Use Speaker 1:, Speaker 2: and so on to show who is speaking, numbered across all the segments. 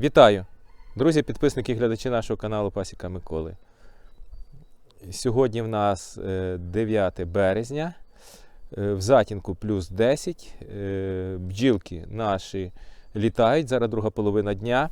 Speaker 1: Вітаю! Друзі, підписники і глядачі нашого каналу Пасіка Миколи. Сьогодні в нас е, 9 березня, е, в затінку плюс 10. е, Бджілки наші літають, зараз друга половина дня.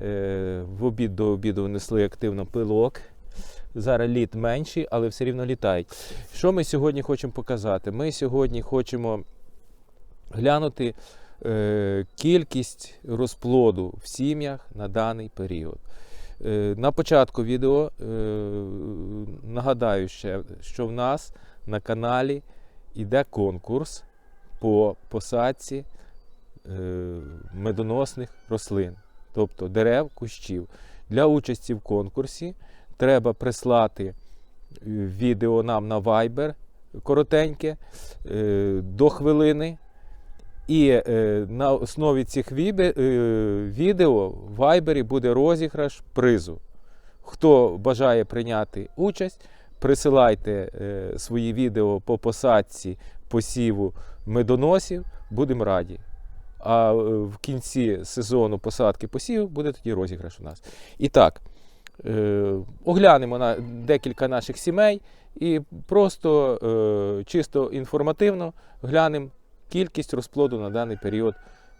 Speaker 1: Е, В обід до обіду внесли активно пилок. Зараз літ менший, але все рівно літають. Що ми сьогодні хочемо показати? Ми сьогодні хочемо глянути е, кількість розплоду в сім'ях на даний період. Е, на початку відео е, нагадаю ще, що в нас на каналі йде конкурс по посадці е, медоносних рослин, тобто дерев, кущів. Для участі в конкурсі треба прислати е, відео нам на Viber коротеньке е, до хвилини. І е, на основі цих вібе, е, відео в Вайбері буде розіграш призу. Хто бажає прийняти участь, присилайте е, свої відео по посадці посіву медоносів, будемо раді. А е, в кінці сезону посадки посівів буде тоді розіграш у нас. І так, е, оглянемо на декілька наших сімей і просто е, чисто інформативно глянемо кількість розплоду на даний період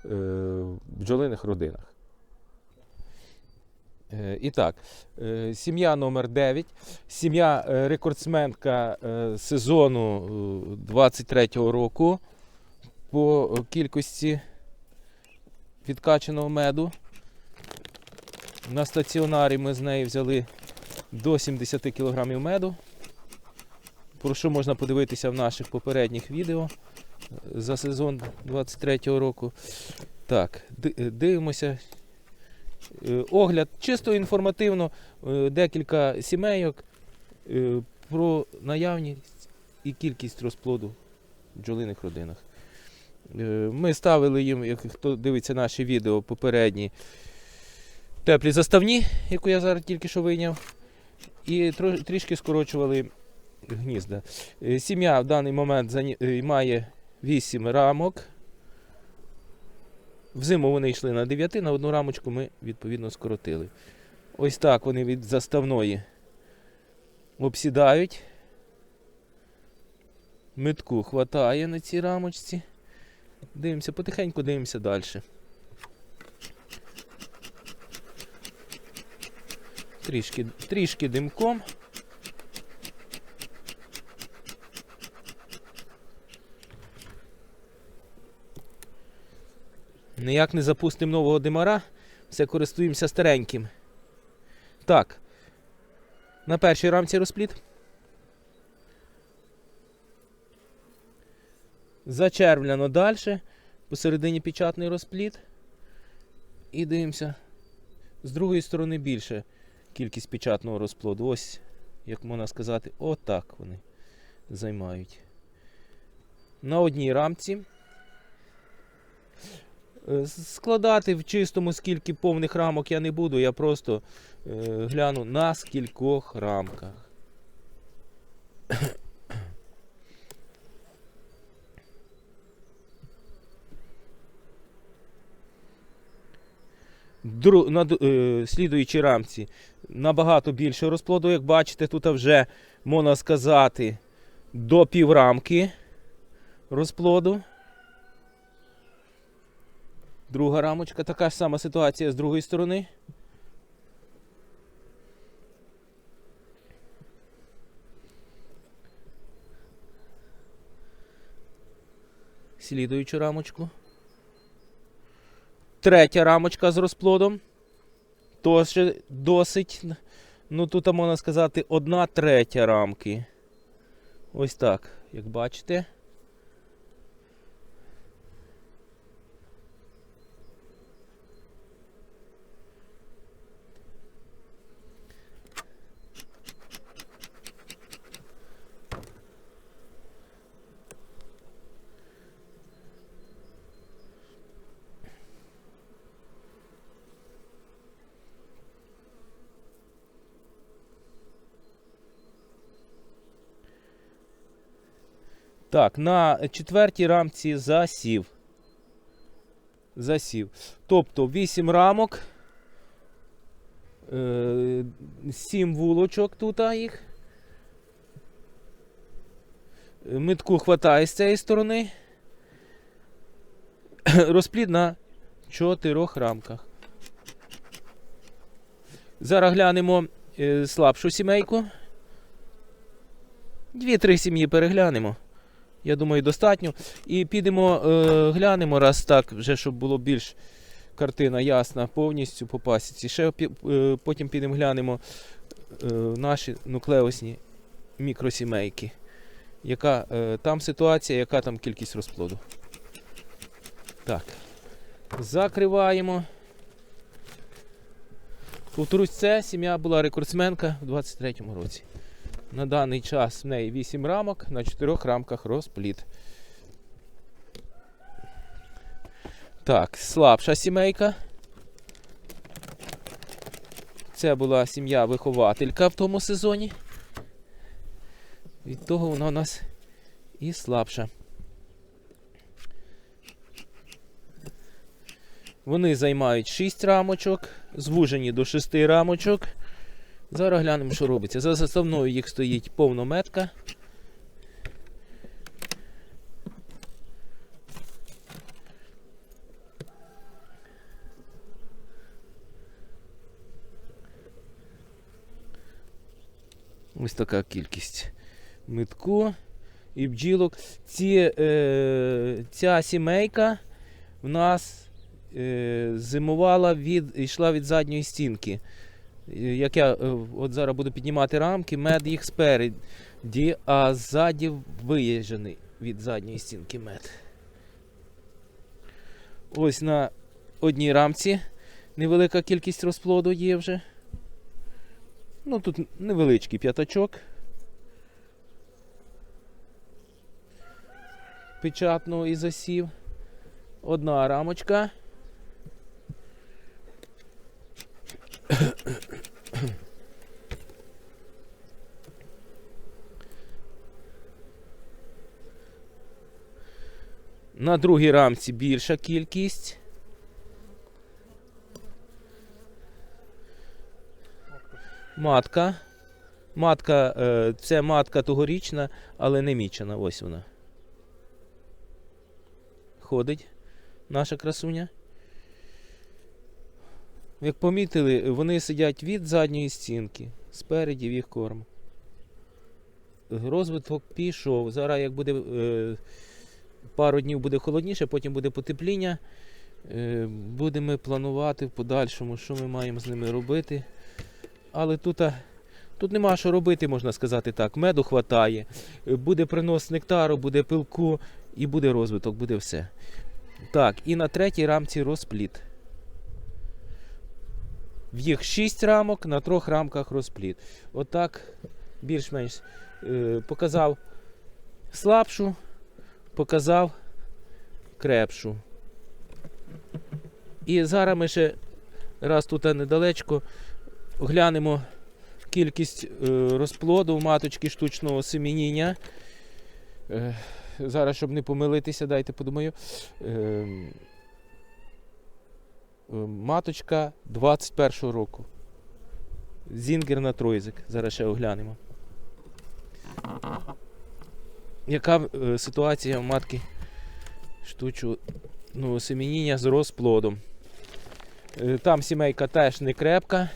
Speaker 1: е, в бджолиних родинах. Е, І так, е, сім'я номер 9 сім'я рекордсменка сезону 23-го року по кількості відкаченого меду. На стаціонарі ми з неї взяли до 70 кг меду. Про що можна подивитися в наших попередніх відео за сезон 23-го року. Так, дивимося. Е, Огляд чисто інформативно, е, декілька сімейок е, про наявність і кількість розплоду в бджолиних родинах. Ми ставили їм, як хто дивиться наші відео попередні, теплі заставні, яку я зараз тільки що вийняв, і трішки скорочували гнізда. Сім'я в даний момент має 8 рамок. Взиму вони йшли на 9, на одну рамочку ми відповідно скоротили. Ось так вони від заставної обсідають. Митку хватає на цій рамочці. Дивимося, потихеньку дивимося далі. Трішки, трішки димком. Ніяк не запустимо нового димара, все користуємося стареньким. Так. На першій рамці розпліт. Зачервлено далі. Посередині печатний розпліт. І дивимося. З другої сторони більше кількість печатного розплоду. Ось, як можна сказати, отак вони займають. На одній рамці. Е, Складати в чистому скільки повних рамок я не буду, я просто е, гляну на скількох рамках. Дру, на е, слідуючій рамці набагато більше розплоду, як бачите, тут вже можна сказати до піврамки розплоду. Друга рамочка, така ж сама ситуація з другої сторони. Слідуючу рамочку. Третя рамочка з розплодом. Тож досить. Ну, тут можна сказати, одна третя рамки. Ось так, як бачите. Так, на четвертій рамці засів. Засів. Тобто 8 рамок Е, Сім вулочок тут їх. Е, Митку хватає з цієї сторони. Розплід на чотирьох рамках. Зараз глянемо е, слабшу сімейку. Дві-три сім'ї переглянемо. Я думаю, достатньо. І підемо, е, глянемо раз так, вже щоб було більш картина ясна повністю по пасіці. Ще е, потім підемо глянемо е, наші нуклеосні мікросімейки. Яка е, там ситуація, яка там кількість розплоду. Так. Закриваємо. Повторюсь, це сім'я була рекордсменка у 23-му році. На даний час в неї 8 рамок, на 4 рамках розплід. Так, слабша сімейка. Це була сім'я-вихователька в тому сезоні. Від того вона у нас і слабша. Вони займають 6 рамочок, звужені до 6 рамочок. Зараз глянемо, що робиться. За заставною їх стоїть повнометка. Ось така кількість митку і бджілок. Ці, е, ця сімейка в нас е, зимувала від, йшла від задньої стінки. Як я е, от зараз буду піднімати рамки, мед їх спереді, а ззаді виїжджений від задньої стінки мед. Ось на одній рамці невелика кількість розплоду є вже. Ну тут невеличкий п'ятачок. Печатного і засів. Одна рамочка. На другій рамці більша кількість. Матка. Матка, е, це матка тогорічна, але не мічена. Ось вона. Ходить наша красуня. Як помітили, вони сидять від задньої стінки, спереді в їх корм. Розвиток пішов. Зараз, як буде е, пару днів буде холодніше, потім буде потепління. Е, будемо планувати в подальшому, що ми маємо з ними робити. Але тут, тут нема що робити, можна сказати так. Меду хватає, буде принос нектару, буде пилку і буде розвиток, буде все. Так, і на третій рамці розпліт. В їх 6 рамок, на трьох рамках розпліт. Отак більш-менш е, показав слабшу, показав крепшу. І зараз ми ще раз тут недалечко глянемо кількість е, розплоду маточки штучного семеніння. Е, зараз, щоб не помилитися, дайте подумаю. Е, е, маточка 21-го року. Зінгер на тройзик. Зараз ще оглянемо. Яка е, ситуація в матки штучного ну, семеніння з розплодом? Е, Там сімейка теж не крепка.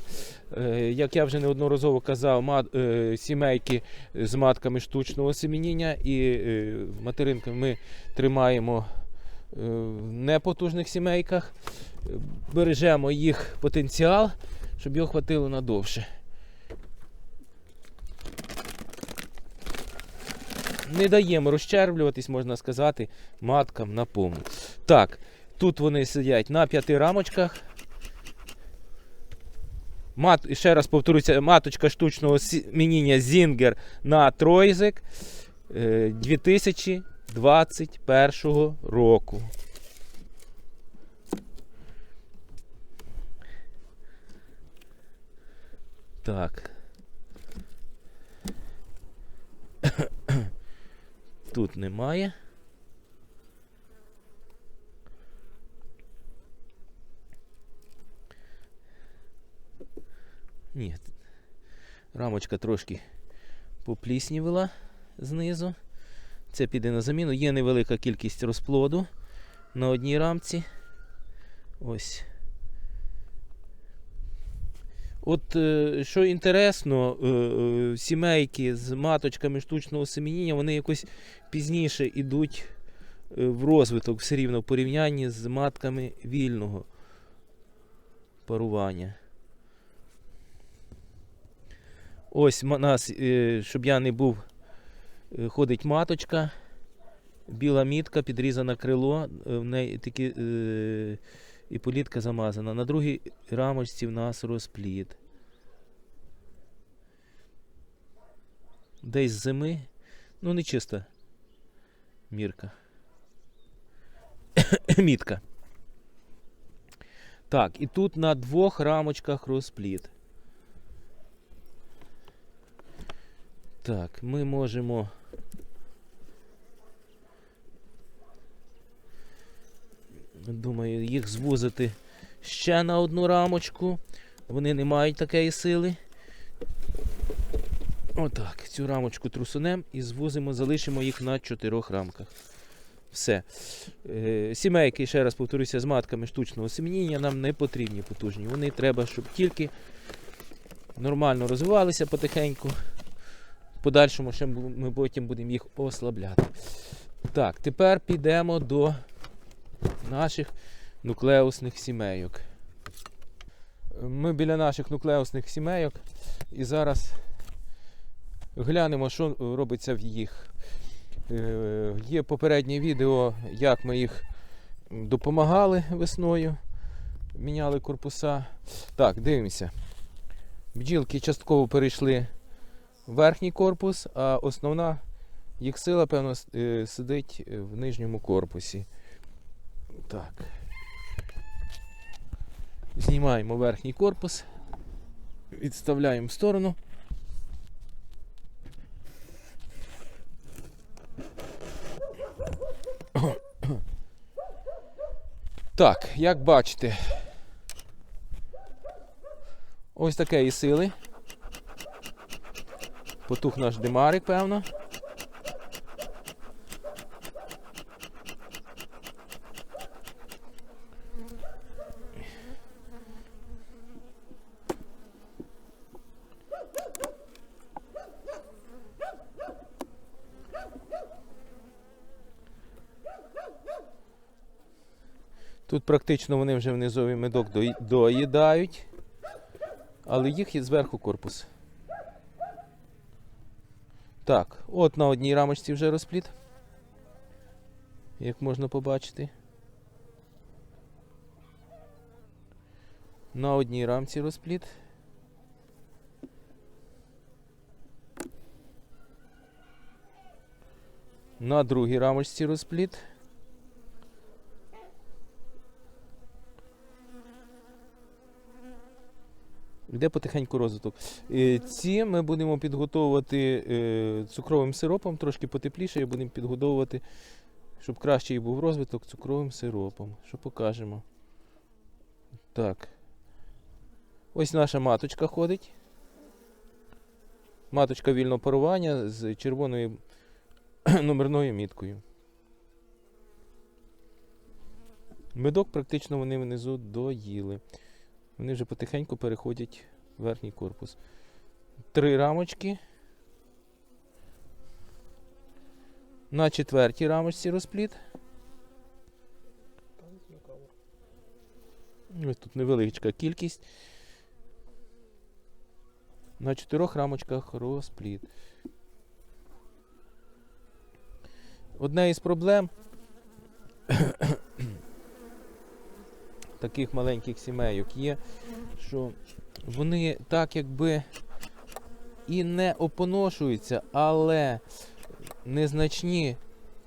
Speaker 1: Е, Як я вже неодноразово казав, е, сімейки з матками штучного семеніння і е, материнками ми тримаємо е, в непотужних сімейках. Е, Бережемо їх потенціал, щоб його хватило надовше. Не даємо розчервлюватись, можна сказати, маткам на повну. Так, тут вони сидять на п'яти рамочках. Мат, ще раз повторюся, маточка штучного мініння Зінгер на тройзик е, 2021 року. Так. Тут немає. Ні. Рамочка трошки попліснівила знизу. Це піде на заміну. Є невелика кількість розплоду на одній рамці. Ось. От е, що інтересно, е, е, сімейки з маточками штучного семеніння, вони якось пізніше йдуть в розвиток все рівно в порівнянні з матками вільного парування. Ось нас, щоб я не був, ходить маточка, біла мітка, підрізане крило, в неї такі, і політка замазана. На другій рамочці в нас розплід. Десь з зими. Ну, не чиста мірка. Мітка. Так, і тут на двох рамочках розплід. Так, ми можемо. Думаю, їх звузити ще на одну рамочку. Вони не мають такої сили. Отак, цю рамочку трусунем і звузимо, залишимо їх на чотирьох рамках. Все. Е, Сімейки, ще раз повторюся, з матками штучного семеніння нам не потрібні потужні. Вони треба, щоб тільки нормально розвивалися потихеньку. В подальшому ще ми потім будемо їх ослабляти. Так, тепер підемо до наших нуклеусних сімейок. Ми біля наших нуклеусних сімейок і зараз глянемо, що робиться в їх. Е, Є попереднє відео, як ми їх допомагали весною, міняли корпуса. Так, дивимося. Бджілки частково перейшли в верхній корпус, а основна їх сила, певно, е, сидить в нижньому корпусі. Так. Знімаємо верхній корпус, відставляємо в сторону. Так, як бачите, ось такої сили. Потух наш димарик, певно. Тут практично вони вже внизовий медок доїдають, але їх є зверху корпус. Так, от на одній рамочці вже розпліт. Як можна побачити. На одній рамці розпліт. На другій рамочці розпліт. Йде потихеньку розвиток. Е, Ці ми будемо підготовувати е, цукровим сиропом, трошки потепліше, і будемо підготовувати, щоб кращий був розвиток цукровим сиропом. Що покажемо. Так. Ось наша маточка ходить. Маточка вільного парування з червоною номерною міткою. Медок практично вони внизу доїли. Вони вже потихеньку переходять в верхній корпус. Три рамочки. На четвертій рамочці розпліт. Ось тут невеличка кількість. На чотирьох рамочках розпліт. Одна із проблем таких маленьких сімейок є, що вони так якби і не опоношуються, але незначні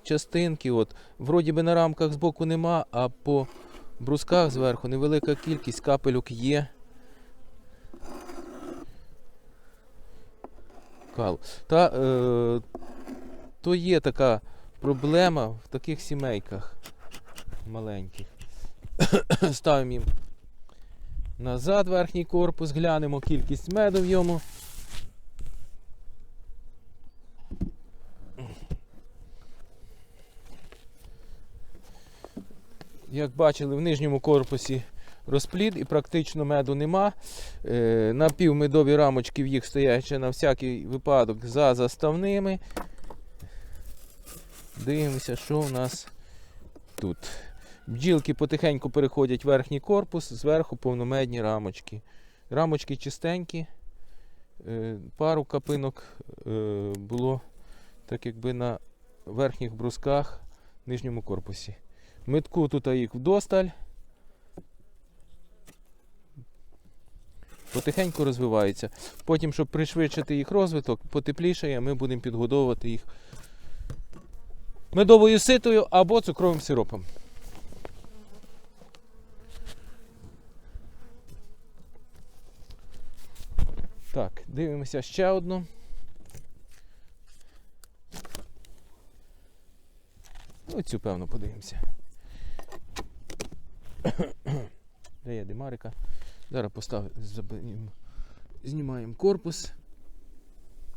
Speaker 1: частинки, от, вроді би на рамках збоку нема, а по брусках зверху невелика кількість капельок є. Кал. Та е, то є така проблема в таких сімейках маленьких. Ставимо їм назад верхній корпус, глянемо кількість меду в йому. Як бачили, в нижньому корпусі розплід і практично меду нема. Е, Напівмедові рамочки в їх стоять ще на всякий випадок за заставними. Дивимося, що в нас тут. Бджілки потихеньку переходять верхній корпус, зверху повномедні рамочки. Рамочки чистенькі. Е, Пару капинок е, було так якби на верхніх брусках в нижньому корпусі. Метку тут їх вдосталь. Потихеньку розвиваються. Потім, щоб пришвидшити їх розвиток, потеплішає, ми будемо підгодовувати їх медовою ситою або цукровим сиропом. Так, дивимося ще одну. Оцю, певно, подивимося. Де є димарика? Зараз поставимо, знімаємо корпус.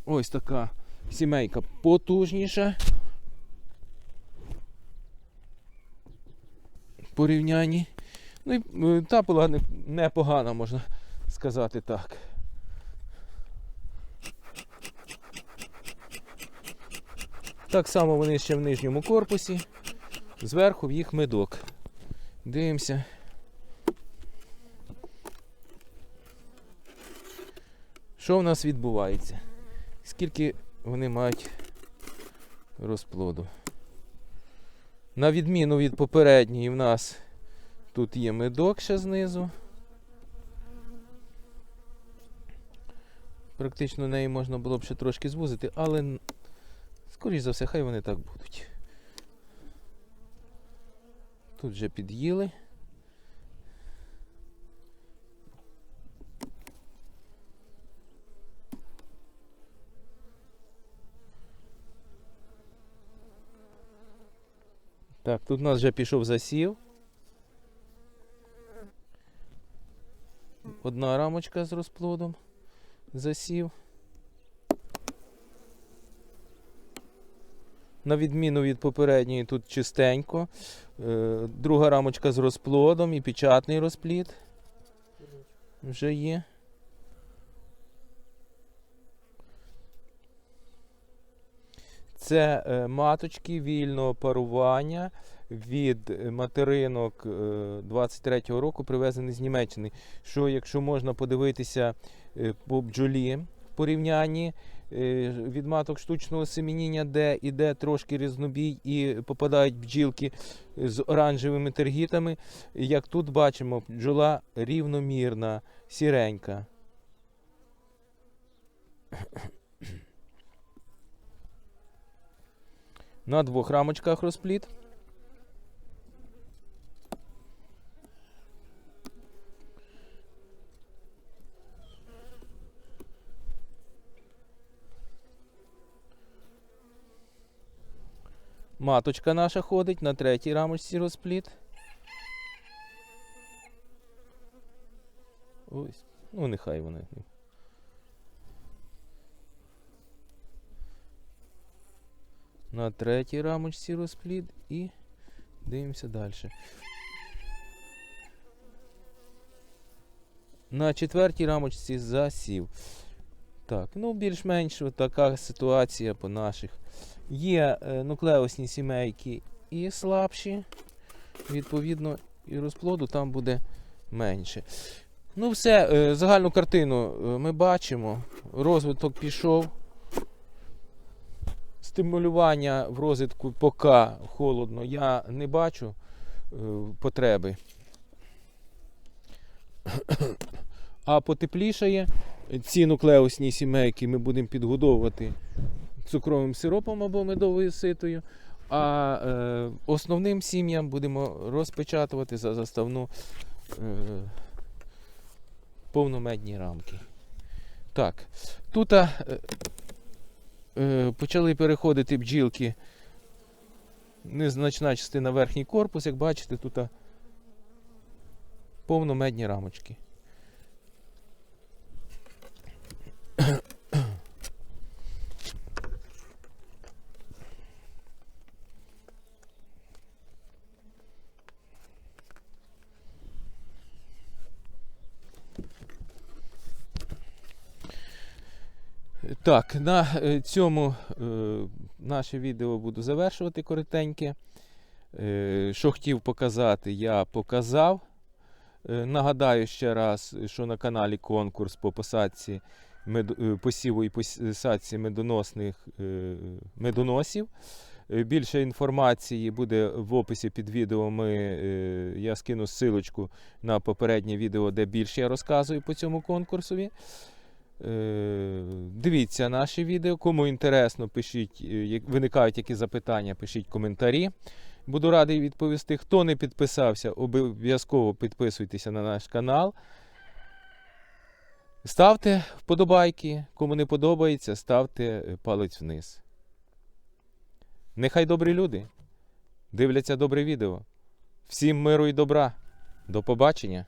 Speaker 1: Ось така сімейка потужніша. Порівнянні. Ну і е, та була непогана, можна сказати так. Так само вони ще в нижньому корпусі. Зверху в їх медок. Дивимося. Що в нас відбувається? Скільки вони мають розплоду? На відміну від попередньої, в нас тут є медок ще знизу. Практично неї можна було б ще трошки звузити, але н- скоріш за все, хай вони так будуть. Тут вже під'їли. Так, тут у нас вже пішов засів. Одна рамочка з розплодом. Засів. На відміну від попередньої, тут чистенько. Е, Друга рамочка з розплодом і печатний розплід. Вже є. Це е, маточки вільного парування від е, материнок е, 23-го року, привезені з Німеччини. Що, якщо можна подивитися по бджолі в порівнянні від маток штучного семеніння, де іде трошки різнобій і попадають бджілки з оранжевими тергітами. Як тут бачимо, бджола рівномірна, сіренька. На двох рамочках розпліт. Маточка наша ходить на третій рамочці розпліт. Ось. Ну, нехай вони. На третій рамочці розплід і дивимося далі. На четвертій рамочці засів. Так, ну більш-менш така ситуація по наших. Є е, нуклеусні сімейки і слабші. Відповідно, і розплоду там буде менше. Ну, все, е, загальну картину е, ми бачимо. Розвиток пішов. Стимулювання в розвитку поки холодно, я не бачу потреби. А потеплішає, ці нуклеусні сімейки ми будемо підгодовувати цукровим сиропом або медовою ситою. А е, основним сім'ям будемо розпечатувати за заставну е, повномедні рамки. Так, тут е, е, почали переходити бджілки. Незначна частина верхній корпус, як бачите, тут повномедні рамочки. Так, на е, цьому е, наше відео буду завершувати коротеньке. Е, Що хотів показати, я показав. Е, Нагадаю ще раз, що на каналі конкурс по посадці мед- е, посіву і посадці медоносних е, медоносів. Е, Більше інформації буде в описі під відео. Ми, я скину ссылочку на попереднє відео, де більше я розказую по цьому конкурсові. Е, Дивіться наші відео. Кому інтересно, пишіть, е, як виникають які запитання, пишіть коментарі. Буду радий відповісти. Хто не підписався, обов'язково підписуйтеся на наш канал. Ставте вподобайки. Кому не подобається, ставте е, палець вниз. Нехай добрі люди дивляться добре відео. Всім миру і добра. До побачення!